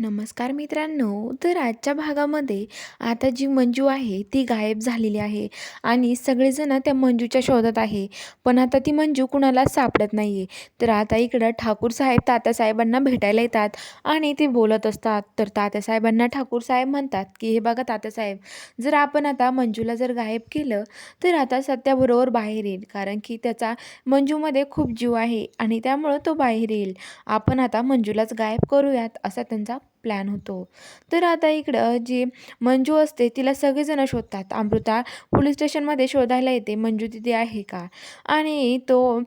नमस्कार मित्रांनो तर आजच्या भागामध्ये आता जी मंजू आहे ती गायब झालेली आहे आणि सगळेजण त्या मंजूच्या शोधात आहे. पण आता ती मंजू कुणाला सापडत नाही आहे तर आता इकडं ठाकूर साहेब तात्यासाहेबांना भेटायला येतात आणि ते बोलत असतात. तर तात्यासाहेबांना ठाकूर साहेब म्हणतात की हे बघा तात्यासाहेब जर आपण आता मंजूला जर गायब केलं तर आता सत्याबरोबर बाहेर येईल. कारण की त्याचा मंजूमध्ये खूप जीव आहे आणि त्यामुळं तो बाहेर येईल. आपण आता मंजूलाच गायब करूयात असा त्यांचा प्लॅन होतो. तर आता इकडं जी मंजू असते तिला सगळेजण शोधतात. अमृता पोलीस स्टेशनमध्ये शोधायला येते. मंजू तिथे आहे का? आणि तो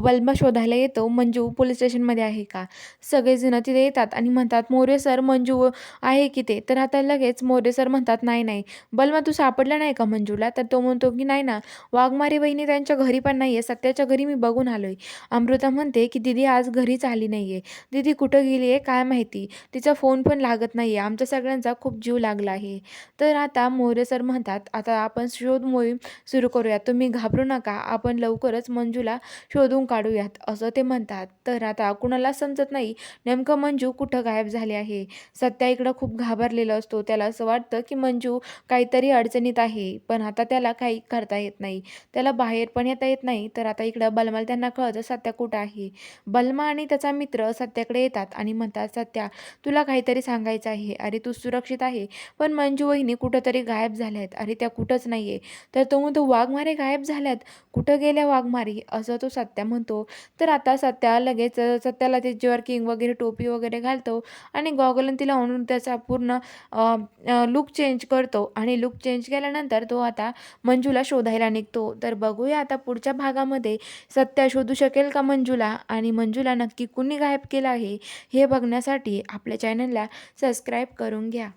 बल्ब शोधायला येतो. मंजू पोलीस स्टेशनमध्ये आहे का? सगळेजण तिथे येतात आणि म्हणतात मोरे सर मंजू आहे की ते? तर आता लगेच मोरे सर म्हणतात नाही नाही. बल्मा तू सापडला नाही का मंजूला? तर तो म्हणतो की नाही ना. वाघमारी बहिणी त्यांच्या घरी पण नाही आहे सत्याच्या घरी मी बघून आलो आहे अमृता म्हणते की दिदी आज घरीच आली नाही आहे दिदी कुठं गेली आहे काय माहिती? तिचा फोन पण लागत नाही आहे आमच्या सगळ्यांचा खूप जीव लागला आहे. तर आता मोरे सर म्हणतात आता आपण शोध मोहीम सुरू करूयात. तुम्ही घाबरू नका. आपण लवकरच मंजूला शोधून काढूयात. असं ते म्हणतात. तर आता कुणाला समजत नाही नेमकं मंजू कुठं गायब झाले आहे? सत्या इकडं खूप घाबरलेलं असतो. त्याला असं वाटतं की मंजू काहीतरी अडचणीत आहे. पण आता त्याला काही करता येत नाही. त्याला बाहेर पण येता येत नाही. तर आता इकडं बलमाला त्यांना कळतं सत्या कुठं आहे? बलमा आणि त्याचा मित्र सत्याकडे येतात आणि म्हणतात सत्या तुला काहीतरी सांगायचं आहे. अरे तू सुरक्षित आहे. पण मंजू वहिनी कुठंतरी गायब झाल्या आहेत अरे त्या कुठंच नाही आहे तर तो म्हणतो वाघमारे गायब झाल्यात? कुठं गेल्या वाघमारी? असं तो सत्या म्हणतो. तर आता सत्या लगेच सत्याला ते जर्किंग वगैरे टोपी वगैरे घालतो आणि गॉगलन तिला आणून त्याचा पूर्ण लुक चेंज करतो. आणि लुक चेंज केल्यानंतर तो आता मंजूला शोधायला निघतो. तर बघूया आता पुढच्या भागामध्ये सत्या शोधू शकेल का मंजूला? आणि मंजूला नक्की कुणी गायब केलं आहे हे बघण्यासाठी आपल्या चॅनलला चॅनलला सबस्क्राईब करून घ्या.